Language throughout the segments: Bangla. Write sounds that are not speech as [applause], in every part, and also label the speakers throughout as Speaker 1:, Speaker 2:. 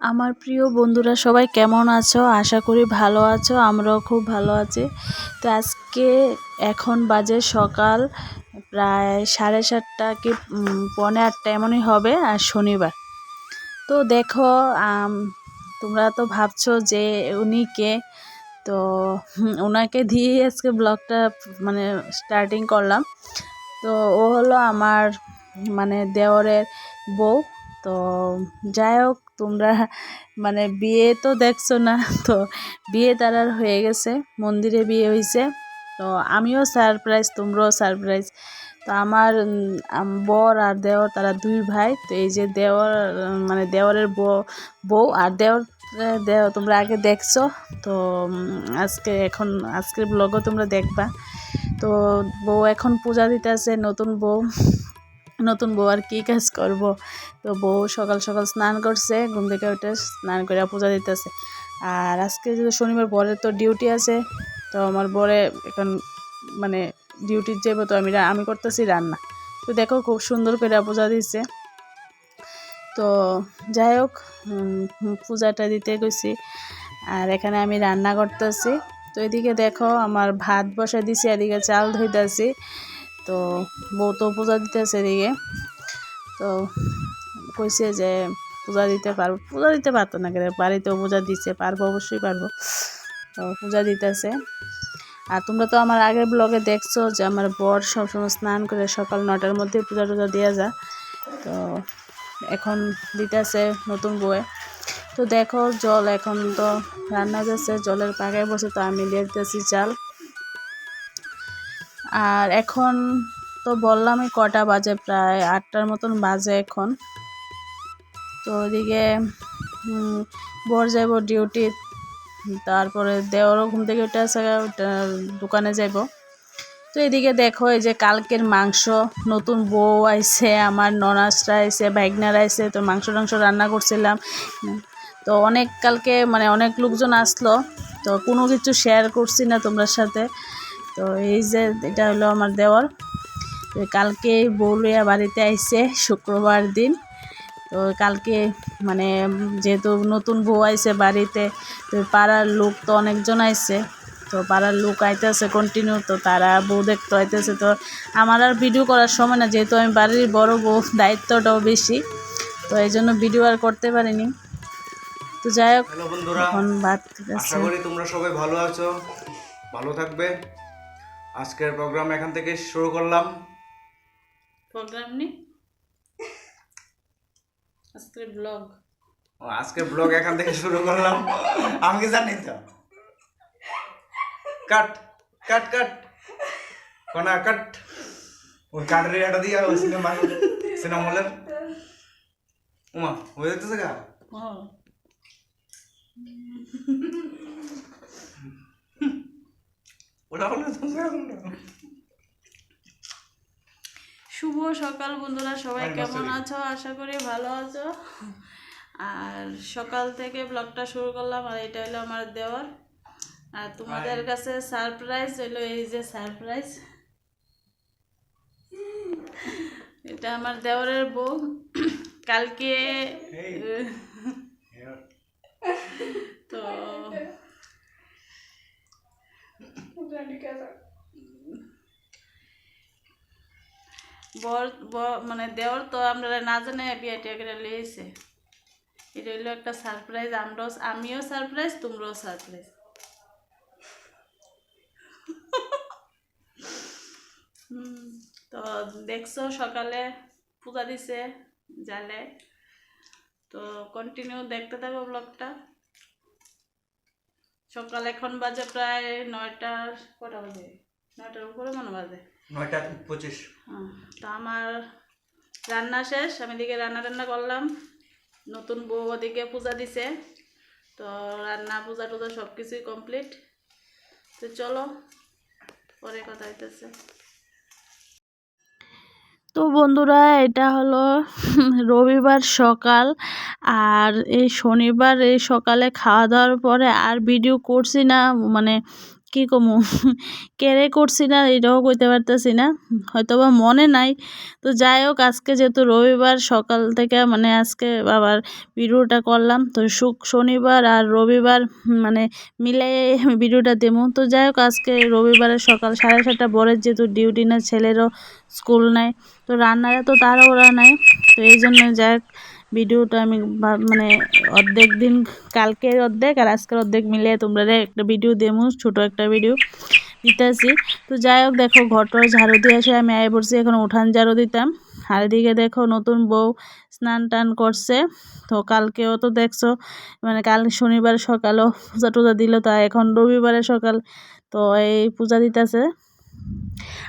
Speaker 1: আমার প্রিয় বন্ধুরা, সবাই কেমন আছো? আশা করি ভালো আছো, আমরাও খুব ভালো আছি। তো আজকে এখন বাজে সকাল, প্রায় সাড়ে সাতটা কি পৌনে আটটা এমনই হবে, আর শনিবার। তো দেখো তোমরা তো ভাবছ যে উনি কে? তো ওনাকে দিয়েই আজকে ব্লগটা মানে স্টার্টিং করলাম। তো ও হলো আমার মানে দেওরের বউ। তো যাই হোক তোমরা মানে বিয়ে তো দেখছ না, তো বিয়ে তারার হয়ে গেছে, মন্দিরে বিয়ে হয়েছে তো আমিও সারপ্রাইজ তোমরাও সারপ্রাইজ তো আমার বর আর দেওর, তারা দুই ভাই। তো এই যে দেওর মানে দেওরের বউ বউ আর দেওর, দেও, তোমরা আগে দেখছ। তো আজকে এখন, আজকের ব্লগও তোমরা দেখবা। তো বউ এখন পূজা দিতেছে, নতুন বউ। নতুন বউ আর কী কাজ করব। তো বউ সকাল সকাল স্নান করছে, ঘুম থেকে উঠে স্নান করে পূজা দিতেছে। আর আজকে যদি শনিবার, বরের তো ডিউটি আছে, তো আমার বরে এখন মানে ডিউটির যাব তো আমি আমি করতেছি রান্না। তো দেখো খুব সুন্দর করে পূজা দিচ্ছে তো যাই হোক পূজাটা দিতে গেছি। আর এখানে আমি রান্না করতেছি। তো এদিকে দেখো আমার ভাত বসা দিছি, এদিকে চাল ধুইতেছি। তো বউ তো পূজা দিতেছে এদিকে। তো কইছে যে পূজা দিতে পারব, পূজা দিতে পারতো না কেন? বাড়িতেও পূজা দিচ্ছে পারব, অবশ্যই পারব। তো পূজা দিতেছে আর তোমরা তো আমার আগের ব্লগে দেখছ যে আমার বর সবসময় স্নান করে সকাল নটার মধ্যে পূজা টুজা দেওয়া যায় তো এখন দিতেছে নতুন বউয়ে। তো দেখো জল এখন তো রান্না যাচ্ছে জলের পাকায় বসে তো আমি দিয়ে দিতেছি চাল। আর এখন তো বললামই কটা বাজে প্রায় আটটার মতন বাজে এখন। তো ওইদিকে বর যাইব ডিউটি তারপরে দেওয়ারও ঘুম থেকে উঠে আসে দোকানে যাইব। তো এদিকে দেখো, এই যে কালকের মাংস, নতুন বউ আইছে, আমার ননাসরা আইছে, ভাইগনার আইছে, তো মাংস টাংস রান্না করছিলাম। তো অনেক কালকে মানে অনেক লোকজন আসলো, তো কোনো কিছু শেয়ার করছি না তোমরা সাথে। তো এই যে এটা হলো আমার দেওয়ার কালকে বৌলিয়া বাড়িতে আইছে শুক্রবার দিন। তো কালকে মানে যেহেতু নতুন বউ আইছে বাড়িতে তো পাড়ার লোক তো অনেকজন আইছে। তো পাড়ার লোক আইতেছে কন্টিনিউ তো তারা বউ দেখতে আইতেছে। তো আমার আর ভিডিও করার সময় না যেহেতু আমি বাড়ির বড় বউ দায়িত্বটাও বেশি। তো এই জন্য ভিডিও আর করতে পারিনি। তো যাই হোক
Speaker 2: বন্ধুরা
Speaker 1: এখন ভাত
Speaker 2: আশা করি তোমরা সবাই ভালো আছো ভালো থাকবে। আজকের প্রোগ্রাম এখান থেকে শুরু করলাম।
Speaker 1: প্রোগ্রাম নি আজকের ব্লগ
Speaker 2: ও, আজকের ব্লগ এখান থেকে শুরু করলাম। আমি কি জানি তো? কাট কাট কাট কোনা কাট ওই কাটের এটা দিয়া ওই সিনেমা সিনেমা হলের উমা হয়ে যেতেছে গা? ওটা
Speaker 1: শুভ সকাল বন্ধুরা সবাই কেমন আছো? আশা করি ভালো আছো। আর সকাল থেকে ব্লগটা শুরু করলাম আর এটা হলো আমার দেওয়ার। আর তোমাদের কাছে সারপ্রাইজ হলো এই যে সারপ্রাইজ এটা আমার দেওয়ারের বউ। কালকে
Speaker 2: এই।
Speaker 1: তো বর মানে দেওর তো আমরা না জানে বিয়ে টিয়া করে লিয়েছে এটা হইল একটা সারপ্রাইজ আমরাও আমিও সারপ্রাইজ তোমরাও সারপ্রাইজ তো দেখছ সকালে পূজা দিছে জালে। তো কন্টিনিউ দেখতে থাকো ব্লগটা সকাল এখন বাজে প্রায় নয়টার কটা বাজে? নয়টার উপরে মনে বাজে।
Speaker 2: নয়টা পঁচিশ।
Speaker 1: তো আমার রান্না শেষ, আমি এদিকে রান্না টান্না করলাম। নতুন বউ ওদিকে পূজা দিছে, তো রান্না, পূজা টুজা সব কিছুই কমপ্লিট তো চলো, পরে কথা হইতেছে। তো বন্ধুরা, এটা হলো রবিবার সকাল, আর এই শনিবার এই সকালে খাওয়া দাওয়ার পরে আর ভিডিও করছি না মানে কী কমু? কেড়ে করছি না, এটাও কইতে পারতেছি না। হয়তো বা মনে নাই। তো যাই হোক আজকে যেহেতু রবিবার, সকাল থেকে মানে আজকে আবার ভিডিওটা করলাম। তো শুক শনিবার আর রবিবার মানে মিলে ভিডিওটা দেবো। তো যাই হোক আজকে রবিবারের সকাল সাড়ে সাতটা বরের যেহেতু ডিউটি না, ছেলেরও স্কুল নাই। তো রান্নারা তো ওরা নাই। তো এই জন্য যাই হোক ভিডিওটা আমি মানে অর্ধেক দিন, কালকের অর্ধেক আর আজকের অর্ধেক মিলে তোমরা একটা ভিডিও দেবো ছোট একটা ভিডিও দিতেছি। তো যাই হোক, দেখো ঘরটর ঝাড়ু দিয়ে এসে আমি আয় পড়ছি, এখন উঠান ঝাড়ু দিতাম। আর এদিকে দেখো নতুন বউ স্নান টান করছে। তো কালকেও তো দেখছ মানে কাল শনিবার সকালও পূজা টুজা দিল তা এখন রবিবারে সকাল। তো এই পূজা দিতেছে।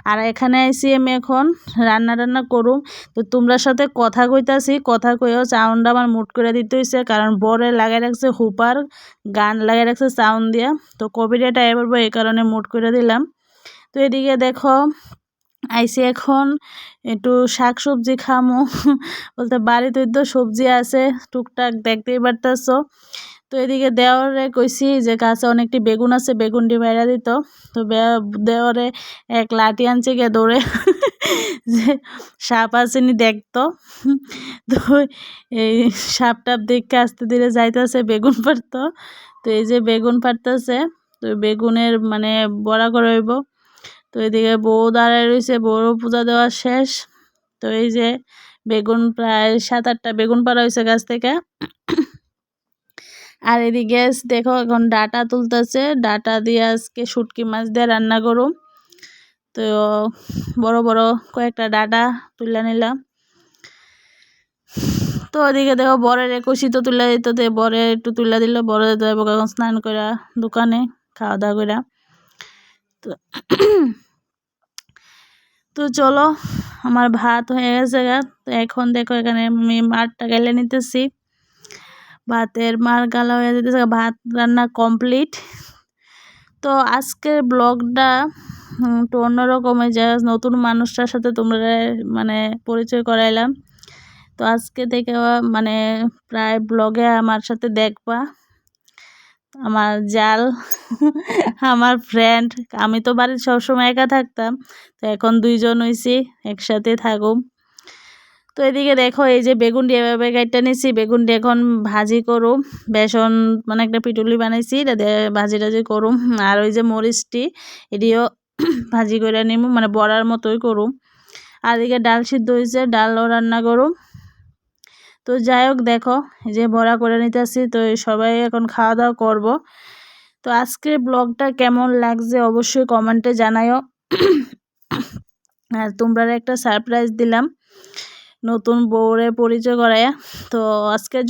Speaker 1: আর এখানে আইসি আমি এখন রান্না টান্না করুম। তো তোমরা সাথে কথা কইতাছি, কথা কইও সাউন্ড আমার মুট করে দিতে হইছে, কারণ বরে লাগাই রাখছে হুপার, গান লাগাই রাখছে সাউন্ড দিয়া। তো কপিরাইট আয় পড়ব এই কারণে মুট করে দিলাম। তো এদিকে দেখো, আইসি এখন একটু শাক সবজি খামো। [laughs] বলতে বাড়িতে তো সবজি আছে, টুকটাক দেখতেই পারতেছো। তো এদিকে দেওয়ারে কইছি যে গাছে অনেকটি বেগুন আছে, বেগুনটি বাইরা দিত। তো দেওয়ারে এক লাঠি আনছে গিয়ে দৌড়ে যে সাপ আসেনি দেখতো। তো এই সাপ টাপ দেখে আস্তে ধীরে যাইতেছে, বেগুন পারতো তো এই যে বেগুন পারতেছে তো বেগুনের মানে বড়া করে হইব। তো এদিকে বউ দাঁড়ায় রয়েছে বউরও পূজা দেওয়া শেষ। তো এই যে বেগুন প্রায় সাত আটটা বেগুন পাড়া হয়েছে গাছ থেকে। আর এদিকে দেখো এখন ডাটা তুলতেছে। ডাটা দিয়ে আজকে শুটকি মাছ দিয়ে রান্না করুম। তো বড় বড় কয়েকটা ডাটা তুলে নিলাম। তো ওদিকে দেখো বরের একুশি তো তুলে দিত বরে একটু তুলে দিল। দিতে হবে এখন স্নান করে দোকানে খাওয়া দাওয়া করা তো [clears throat] তো চলো, আমার ভাত হয়ে গেছে গা। তো এখন দেখো এখানে আমি মাঠটা গেলে নিতেছি। ভাতের মার গালা হয়ে যেতেছে, ভাত রান্না কমপ্লিট তো আজকের ব্লগটা একটু অন্যরকম যে নতুন মানুষটার সাথে তোমরা মানে পরিচয় করাইলাম। তো আজকে থেকে মানে প্রায় ব্লগে আমার সাথে দেখবা। আমার জাল, আমার ফ্রেন্ড আমি তো বাড়ির সবসময় একা থাকতাম। তো এখন দুইজন হইছি, একসাথে থাকুম। তো এদিকে দেখো, এই যে বেগুন দিয়ে এভাবে কাটতে নিছি। দিয়ে এখন ভাজি করুম। বেসন মানে একটা পিটুলি বানাইছি, এটা দিয়ে ভাজি টাজি করুম। আর ওই যে মরিচটি, এটিও [clears throat] ভাজি করে নিমু মানে বড়ার মতোই করুম। আর এদিকে ডাল সিদ্ধ হয়েছে ডালও রান্না করুম। তো যাই হোক, দেখো, এই যে বড়া করে নিতেছি, তো সবাই এখন খাওয়া দাওয়া করব। তো আজকের ব্লগটা কেমন লাগছে অবশ্যই কমেন্টে জানাইও [clears throat] আর তোমরা একটা সারপ্রাইজ দিলাম। নতুন বউরে পরিচয় করায়। তো আজকের জন্য